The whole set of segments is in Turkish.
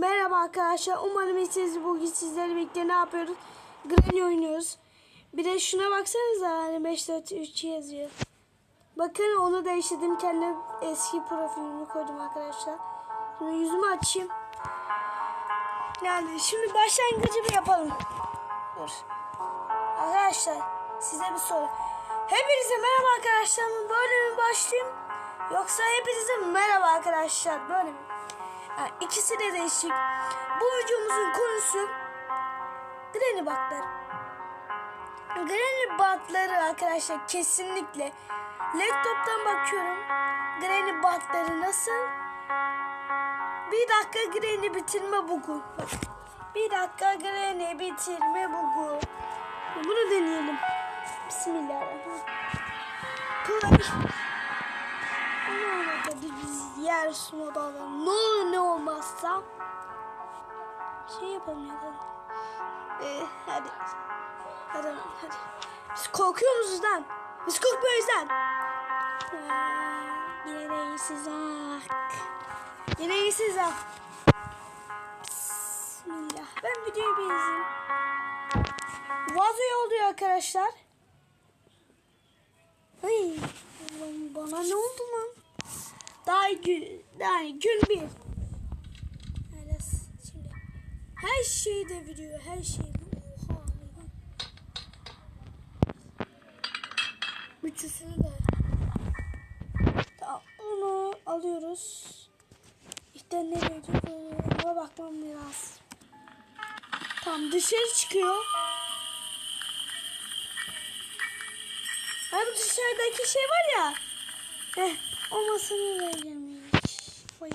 Merhaba arkadaşlar. Umarım iyisiniz. Bugün sizlerle birlikte ne yapıyoruz? Granny oynuyoruz. Bir de şuna baksanıza hani 5 4 3 yazıyor. Bakın onu değiştirdim. Kendi eski profilimi koydum arkadaşlar. Şimdi yüzümü açayım. Yani şimdi başlangıcı bir yapalım. Dur. Arkadaşlar size bir soru. Hepinize merhaba arkadaşlar? Böyle mi başlayayım? Yoksa hepinize merhaba arkadaşlar böyle mi? Yani de değişik. Bu videomuzun konusu Granny Bug'ları. Granny Bug'ları arkadaşlar kesinlikle. Laptop'tan bakıyorum. Granny Bug'ları nasıl? Bir dakika Granny bitirme bugu. Bir dakika Granny bitirme bugu. Bunu deneyelim. Bismillahirrahmanirrahim. Play. Ne olmadı biz moda alalım. Ne olur ne olmazsa şey yapalım ya da. Ee, hadi. Hadi hadi. Biz korkuyor musunuz lan? Biz korkmuyoruz lan. Aa, Yine de iyisiz ah. Yine iyisiz ah. Bismillah. Ben videoyu bir izleyeyim. Vazoya oluyor arkadaşlar. Ay, bana ne oldu lan? Daha gün, yani gün bir. Şimdi her şeyi deviriyor, her şeyi. Oha. Bütçüsünü de. Tamam, onu alıyoruz. İşte nereye gidiyor? Ona bakmam biraz. Tamam dışarı çıkıyor. Ay bu dışarıdaki şey var ya. Heh, o masanı vereceğim hiç. Oy.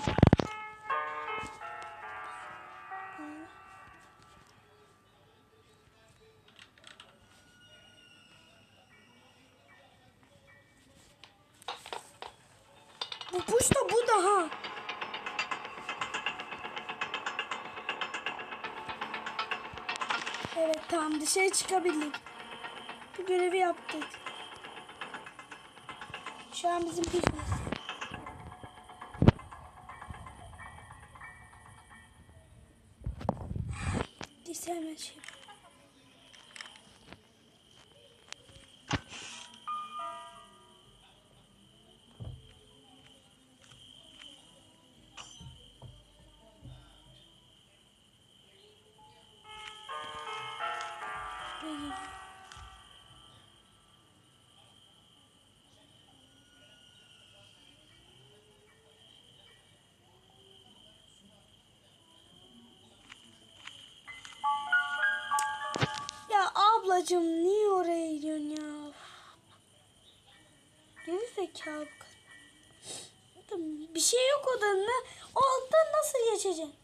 Bu kuş bu da ha. Evet tamam dışarı çıkabildik. Bu görevi yaptık. Şu an bizim peşimiz. Neyse Ya ablacığım niye oraya gidiyorsun ya? Geri zekalı. Bir şey yok odanda. O alttan nasıl geçeceksin?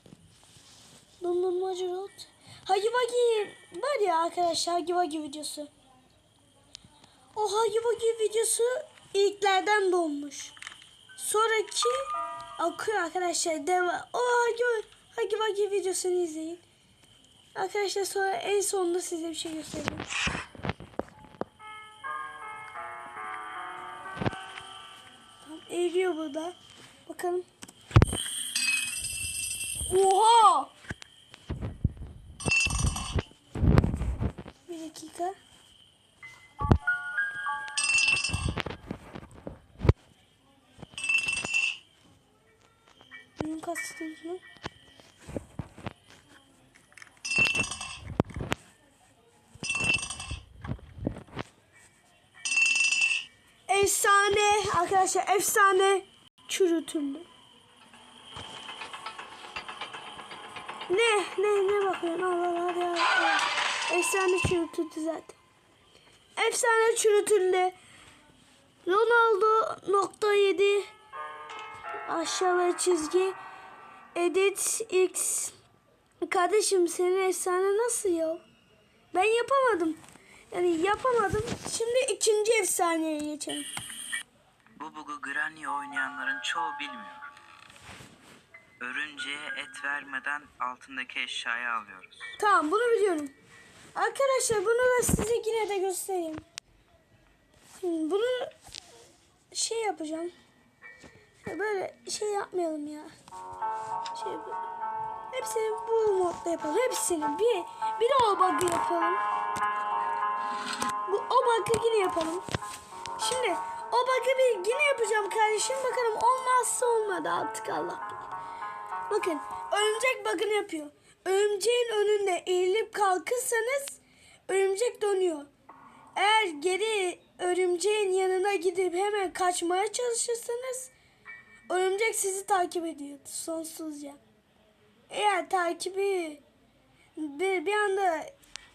Dondurmacı rot. Hagi Wagi var ya arkadaşlar Hagi Wagi videosu. O Hagi Wagi videosu ilklerden doğmuş. Sonraki akıyor arkadaşlar. Devam. O Hagi, Hagi Wagi videosunu izleyin. Arkadaşlar sonra en sonunda size bir şey göstereyim. Tam eriyor burada. Bakalım. Oha! Bir dakika. Benim kastınız mı? Efsane arkadaşlar efsane çürütüldü. Ne ne ne bakıyorsun Allah Allah hadi. Efsane çürütüldü zaten. Efsane çürütüldü. Ronaldo nokta yedi aşağıya çizgi edit x kardeşim senin efsane nasıl ya? Ben yapamadım. Yani yapamadım. Şimdi ikinci efsaneye geçelim. Oynayanların çoğu bilmiyor. Örünceye et vermeden altındaki eşyayı alıyoruz. Tamam bunu biliyorum. Arkadaşlar bunu da size yine de göstereyim. Bunu şey yapacağım. Ya Böyle şey yapmayalım ya. Şey Hepsini bu modda yapalım. Hepsini bir bir o bug'ı yapalım. Bu o bug'ı yine yapalım. Şimdi o bug'ı bir yine yapacağım kardeşim. Bakalım olmazsa olmadı artık Allah bilir. Bakın örümcek bug'ını yapıyor. Örümceğin önünde eğilip kalkırsanız örümcek donuyor. Eğer geri örümceğin yanına gidip hemen kaçmaya çalışırsanız örümcek sizi takip ediyor sonsuzca. Eğer takibi bir, bir anda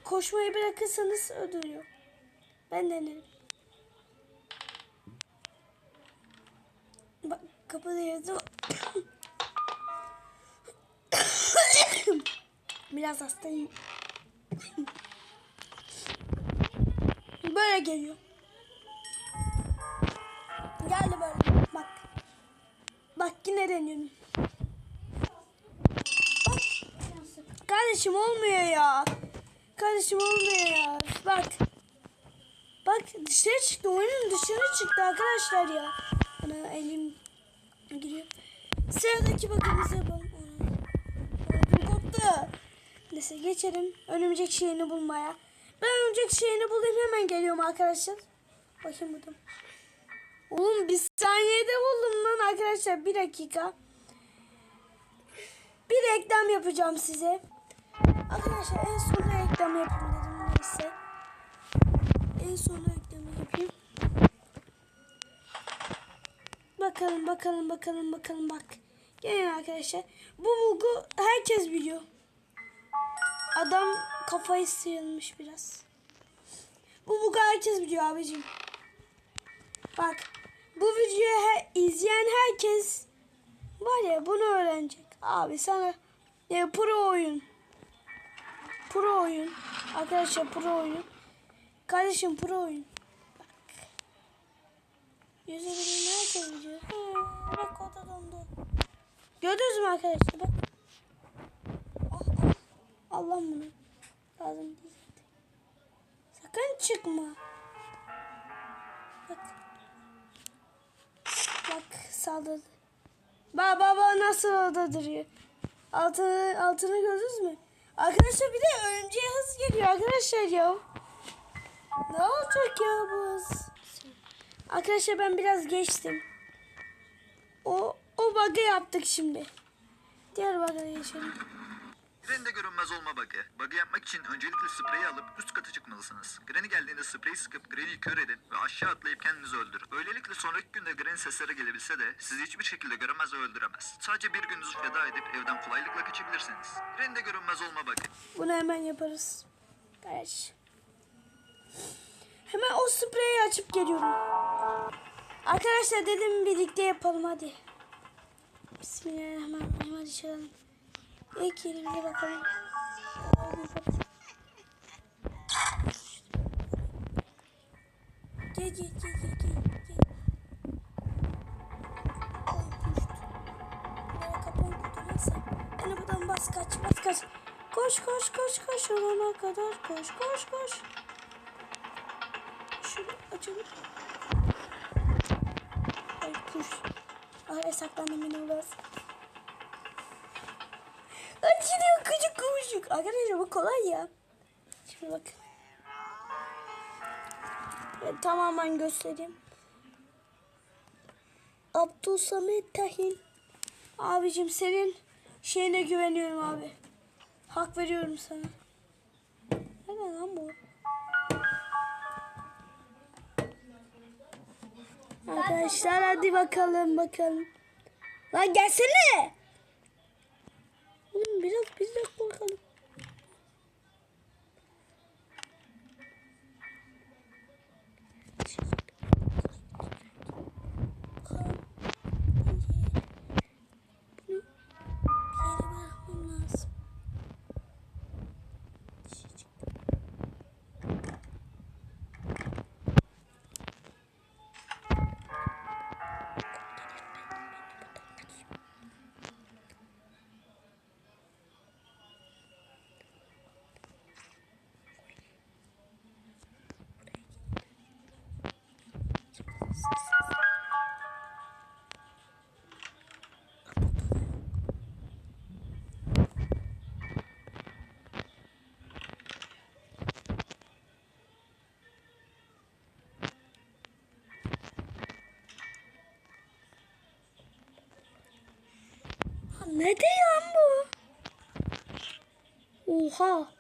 koşmayı bırakırsanız öldürüyor. Ben denerim. Yazıyor. Biraz hastayım. Böyle geliyor. Geldi böyle. Bak. Bak yine deniyorum. Bak. Kardeşim olmuyor ya. Kardeşim olmuyor ya. Bak. Bak dışarı çıktı. Oyunun dışarı çıktı arkadaşlar ya. Ana elim giriyor. Sıradaki bakımızı yapalım. Ödüm koptu. Neyse geçelim örümcek şeyini bulmaya. Ben örümcek şeyini bulayım hemen geliyorum arkadaşlar. Bakayım burada. Oğlum bir saniyede buldum lan arkadaşlar. Bir dakika. Bir reklam yapacağım size. Arkadaşlar en son reklam yapayım dedim neyse. En son reklamı yapayım. Bakalım bakalım bakalım bakalım bak. Gelin arkadaşlar. Bu bulgu herkes biliyor. Adam kafayı sıyırmış biraz. Bu bulgu herkes biliyor abicim. Bak bu videoyu her, izleyen herkes var ya bunu öğrenecek. Abi sana ya, pro oyun. Pro oyun. Arkadaşlar pro oyun. Kardeşim pro oyun. Bilen herkes biliyor. Hı, bak o da. Gördünüz mü arkadaşlar bak. Ah, ah. Bunu. Lazım değil. Sakın çıkma. Bak. Bak saldırdı. Bak baba nasıl orada duruyor. Altını, altını gördünüz mü? Arkadaşlar bir de örümceğe hız geliyor arkadaşlar ya. Ne olacak ya bu hız? Arkadaşlar ben biraz geçtim. O o bug'ı yaptık şimdi. Diğer bug'a geçelim. Granny'de görünmez olma bug'ı. Bug'ı yapmak için öncelikle spreyi alıp üst kata çıkmalısınız. Granny geldiğinde spreyi sıkıp Granny'yi kör edin ve aşağı atlayıp kendinizi öldürün. Böylelikle sonraki günde Granny sesleri gelebilse de sizi hiçbir şekilde göremez ve öldüremez. Sadece bir gününüzü feda edip evden kolaylıkla kaçabilirsiniz. Granny'de görünmez olma bug'ı. Bunu hemen yaparız. Kardeş. Hemen o spreyi açıp geliyorum. Arkadaşlar dedim birlikte yapalım hadi. Bismillahirrahmanirrahim. Hadi çalalım. İlk yerimize bakalım. Gel gel gel gel gel. gel. Buradan bas kaç bas kaç. Koş koş koş koş olana kadar koş koş koş. Şunu açalım. Puş. Ay saklandım yine biraz. Ay gidiyor küçük kuşuk. Arkadaşlar bu kolay ya. Şimdi bak. Ben tamamen göstereyim. Abdul Samet Tahin. Abicim senin şeyine güveniyorum abi. Hak veriyorum sana. Nerede lan bu? Arkadaşlar hadi bakalım bakalım. Lan gelsene. Oğlum biraz biz de korkalım. Ne lan bu? Oha.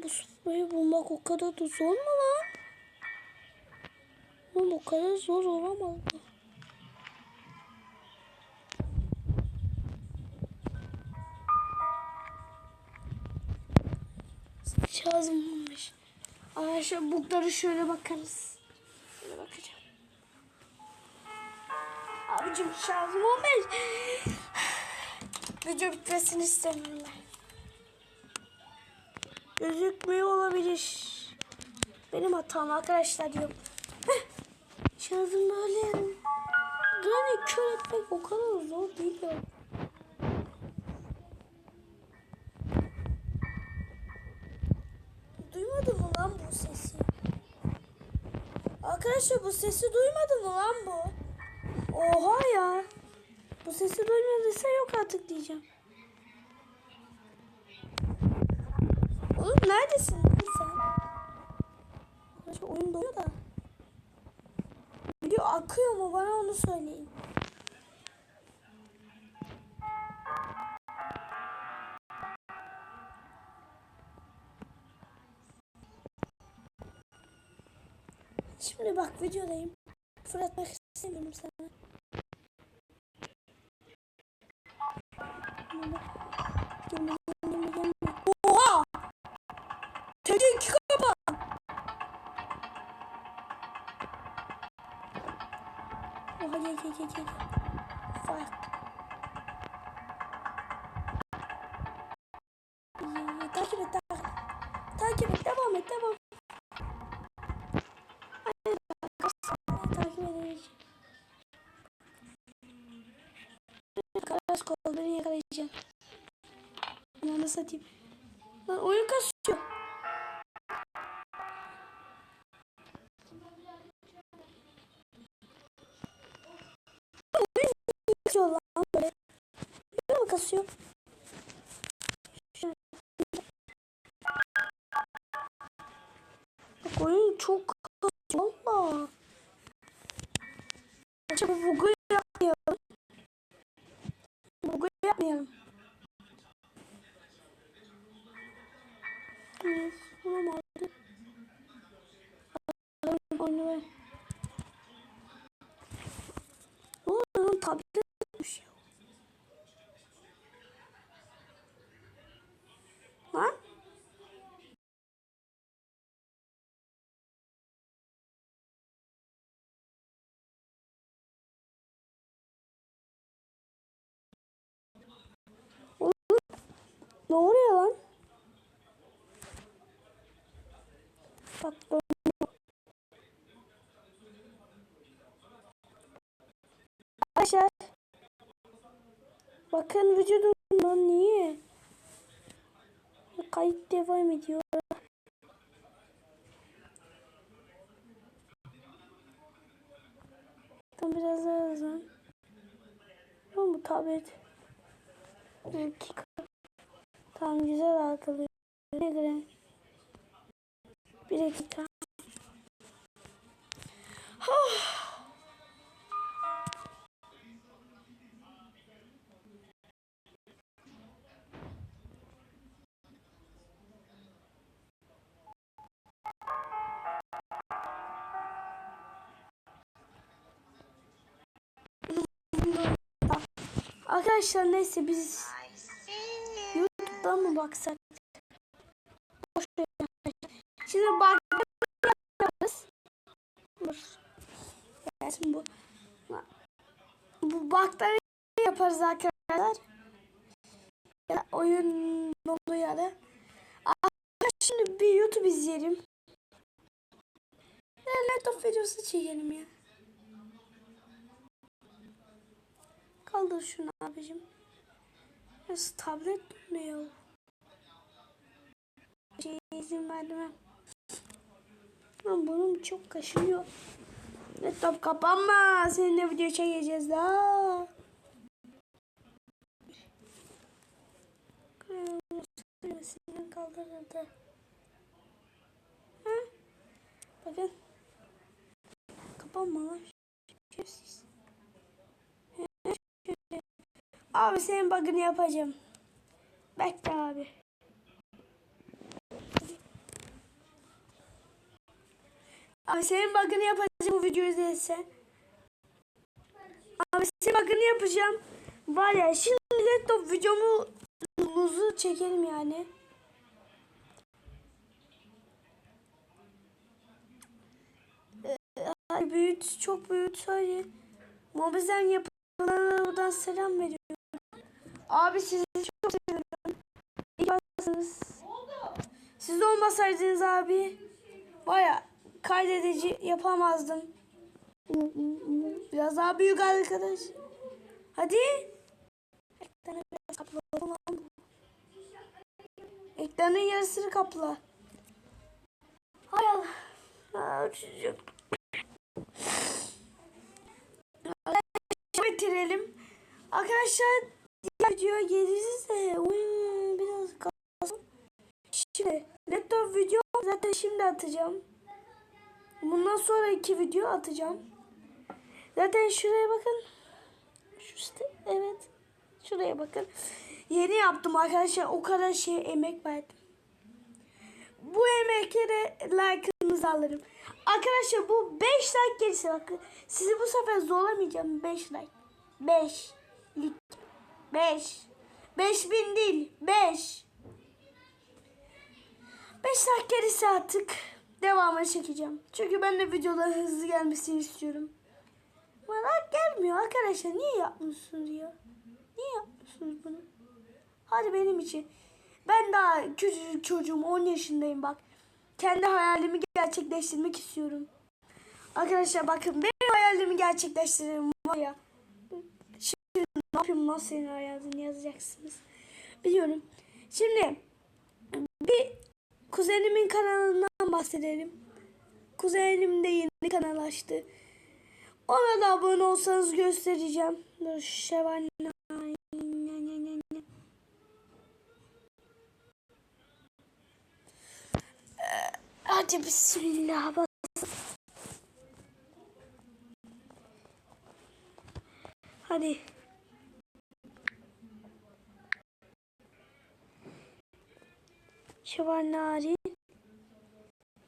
Oğlum bu sopayı bulmak o kadar da zor mu lan? Oğlum o kadar zor olamaz mı? Şarjım olmuş. Arkadaşlar bukları şöyle bakarız. Şöyle bakacağım. Abicim şarjım olmuş. Video bitmesini istemiyorum ben. Gözükmüyor olabilir. Benim hatam arkadaşlar diyorum. Şarjım böyle. Granny kör etmek o kadar zor değil ya. Duymadın mı lan bu sesi? Arkadaşlar bu sesi duymadı mı lan bu? Oha ya. Bu sesi duymadıysa yok artık diyeceğim. Oğlum neredesin sen? Arkadaşlar oyun donuyor da. Video akıyor mu bana onu söyleyin. Şimdi bak videodayım. Fırlatmak istemiyorum sana. Gel gel gel gel. Fuck. Takip et takip. Takip et devam et devam. Takip edeceğim. Karas kol beni yakalayacak. Ananı satayım. Lan oyun kasıyor. Çok. Valla. Acaba bu Ne oluyor lan? Bak Arkadaşlar Bakın vücudumdan niye? Kayıt devam ediyor. Tam biraz daha yazan. Ama bu tablet. 2 Tam güzel atılıyor. Ne gerek? Bir dakika. Oh. Arkadaşlar neyse biz mı baksak? Şimdi bak yaparız. Dur. Gelsin bu. Bu baktan yaparız arkadaşlar. Ya oyun olduğu yerde. Arkadaşlar şimdi bir YouTube izleyelim. laptop videosu çekelim ya. Kaldır şunu abicim. Nasıl tablet ne ya? Şey izin verdim. Lan bunun çok kaşınıyor. Laptop kapanma. Seninle video çekeceğiz daha. Sinirim kaldırıldı. Ha? Bakın. Kapanma lan. Şerefsiz. Abi senin bug'ını yapacağım. Bekle abi. Abi senin bug'ını yapacağım bu videoyu izlersen. Abi senin bug'ını yapacağım. Var ya şimdi laptop videomu luzu çekelim yani. Ee, büyüt, çok büyüt hadi. Mobizen yapılanlara buradan selam veriyorum. Abi sizi çok seviyorum. İyi varsınız. Siz olmasaydınız abi baya kaydedici yapamazdım. Biraz daha büyük arkadaş. Hadi. Ekranı biraz kapla. Ekranın yarısını kapla. Hay Allah. Bitirelim. Arkadaşlar diğer videoya geliriz de oyun biraz kalsın. Şimdi laptop video zaten şimdi atacağım. Bundan sonra iki video atacağım. Zaten şuraya bakın. Şu işte evet. Şuraya bakın. Yeni yaptım arkadaşlar. O kadar şey emek verdim. Bu emeklere like'ınızı alırım. Arkadaşlar bu 5 like gelirse bakın. Sizi bu sefer zorlamayacağım. 5 like. 5. Lik. 5. 5000 değil. 5. 5 like gelirse artık devamını çekeceğim. Çünkü ben de videoların hızlı gelmesini istiyorum. Bana gelmiyor arkadaşlar. Niye yapmıyorsunuz ya? Niye yapmıyorsunuz bunu? Hadi benim için. Ben daha küçücük çocuğum 10 yaşındayım bak. Kendi hayalimi gerçekleştirmek istiyorum. Arkadaşlar bakın benim hayalimi gerçekleştirelim var ya. Şimdi ne yapayım lan senin hayalini yazacaksınız. Biliyorum. Şimdi bir kuzenimin kanalından bahsedelim. Kuzenim de yeni kanal açtı. Ona da abone olsanız göstereceğim. Dur Şevval Hadi bismillah bas. Hadi. Şevval Narin.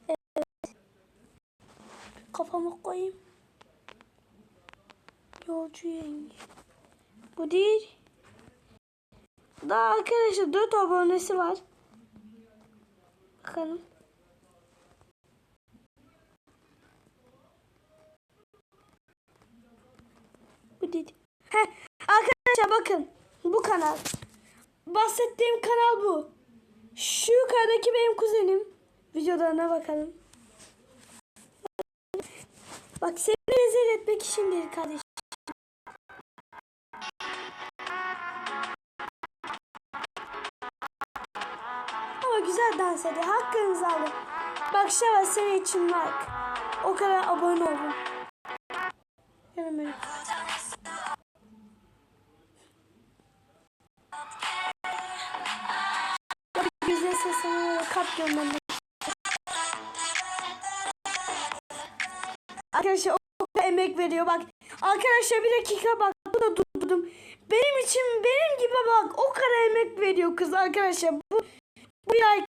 Evet. Kafamı koyayım. Yolcu yenge. Bu değil. Daha arkadaşlar 4 abonesi var. Bakalım. Bu değil. Heh, arkadaşlar bakın. Bu kanal. Bahsettiğim kanal bu. Şu yukarıdaki benim kuzenim. Videolarına bakalım. Bak seni rezil etmek için değil kardeşim. Güzel dans ediyor. Hakkınızı alın. Bak Şeva senin için like. O kadar abone olun. Canım benim. Sesine kalp göndermek. Arkadaşlar o kadar emek veriyor bak. Arkadaşlar bir dakika bak. Bunu durdurdum. Benim için benim gibi bak o kadar emek veriyor kız arkadaşlar. Bu bu like.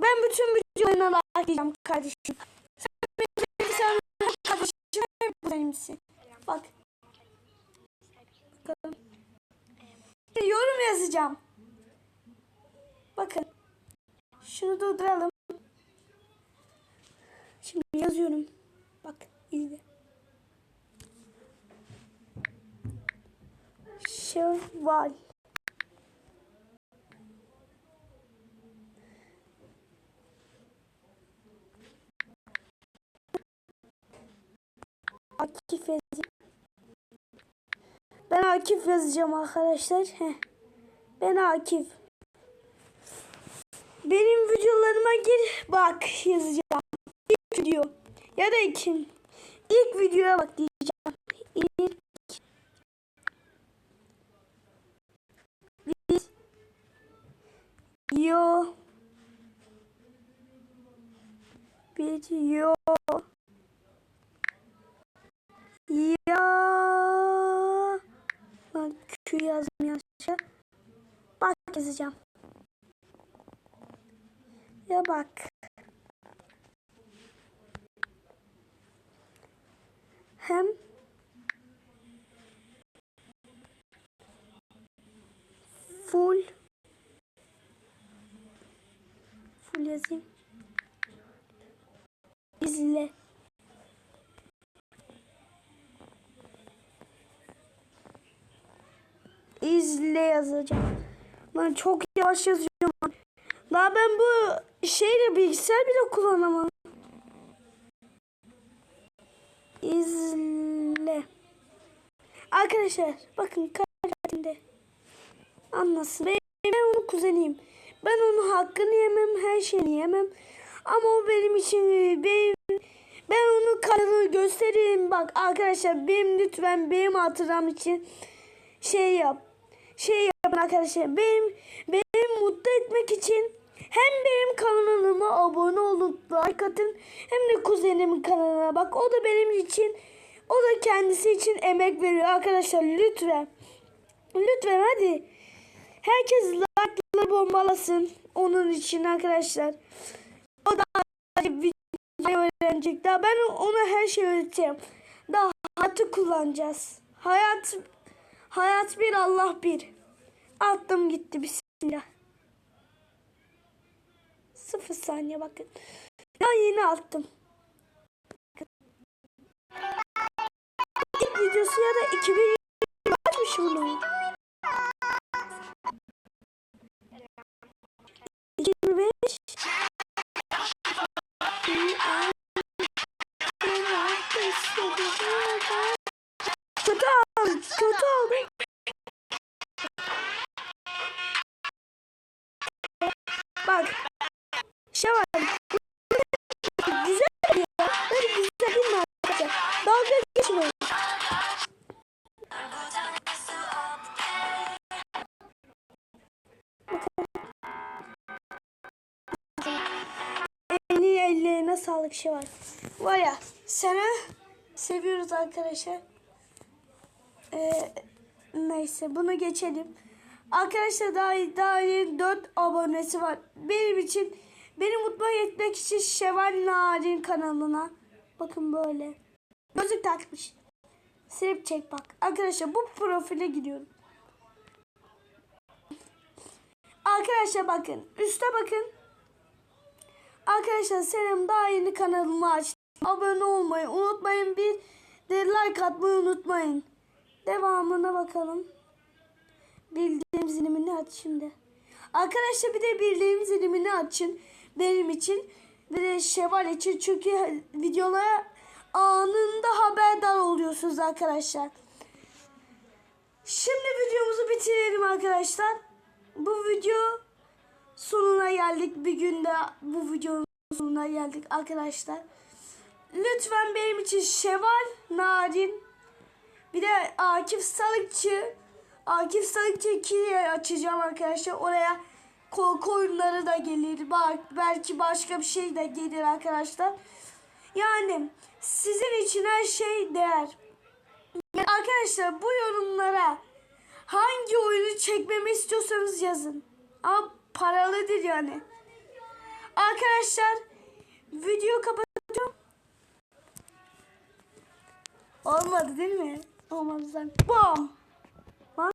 Ben bütün videolarına like'layacağım kardeşim. Sen benim sen kardeşim bu benim misin? Bak. Bakalım. Yorum yazacağım. Bakın. Şunu durduralım. Şimdi yazıyorum. Bak izle. Şevval. Akif yazayım. Ben Akif yazacağım arkadaşlar. Heh. Ben Akif. Benim videolarıma gir bak yazacağım. İlk video ya da ikin. İlk videoya bak diyeceğim. İlk video video ya Q yazdım yanlışa. Bak yazacağım. Ya bak. Hem full full yazayım. İzle. İzle yazacağım. Ben çok yavaş yazıyorum. Daha ben bu şeyle bilgisayar bile kullanamam. İzle. Arkadaşlar bakın karakterinde anlasın. Ben, onun kuzeniyim. Ben onun hakkını yemem, her şeyini yemem. Ama o benim için benim, ben onun kanalını göstereyim. Bak arkadaşlar benim lütfen benim hatıram için şey yap. Şey yapın arkadaşlar. Benim benim mutlu etmek için hem benim kanalıma abone olun, like atın hem de kuzenimin kanalına. Bak o da benim için o da kendisi için emek veriyor arkadaşlar lütfen. Lütfen hadi. Herkes like'ları bombalasın onun için arkadaşlar. O da video öğrenecek. Daha ben ona her şeyi öğreteceğim. Daha hayatı kullanacağız. Hayat hayat bir Allah bir. Attım gitti bismillah. Sıfır saniye bakın. Daha yeni attım. Videosu ya da 2020 açmış bunu. Şey var. Var ya sana seviyoruz arkadaşlar. Ee, neyse bunu geçelim. Arkadaşlar daha, yeni 4 abonesi var. Benim için beni mutlu etmek için Şevval Narin kanalına. Bakın böyle. Gözlük takmış. Silip çek bak. Arkadaşlar bu profile gidiyorum. Arkadaşlar bakın. Üste bakın. Arkadaşlar selam daha yeni kanalımı açtım. Abone olmayı unutmayın. Bir de like atmayı unutmayın. Devamına bakalım. Bildirim zilimini aç şimdi. Arkadaşlar bir de bildirim zilimini açın. Benim için. Ve de Şevval için. Çünkü videolara anında haberdar oluyorsunuz arkadaşlar. Şimdi videomuzu bitirelim arkadaşlar. Bu video sonuna geldik. Bir günde bu videonun sonuna geldik arkadaşlar. Lütfen benim için Şevval Narin bir de Akif Salıkçı Akif Salıkçı 2'yi açacağım arkadaşlar. Oraya korku oyunları da gelir. Bak belki başka bir şey de gelir arkadaşlar. Yani sizin için her şey değer. Arkadaşlar bu yorumlara hangi oyunu çekmemi istiyorsanız yazın. Ama paralıdır yani. Arkadaşlar video kapatıyorum. Olmadı değil mi? Olmadı zaten. Bam.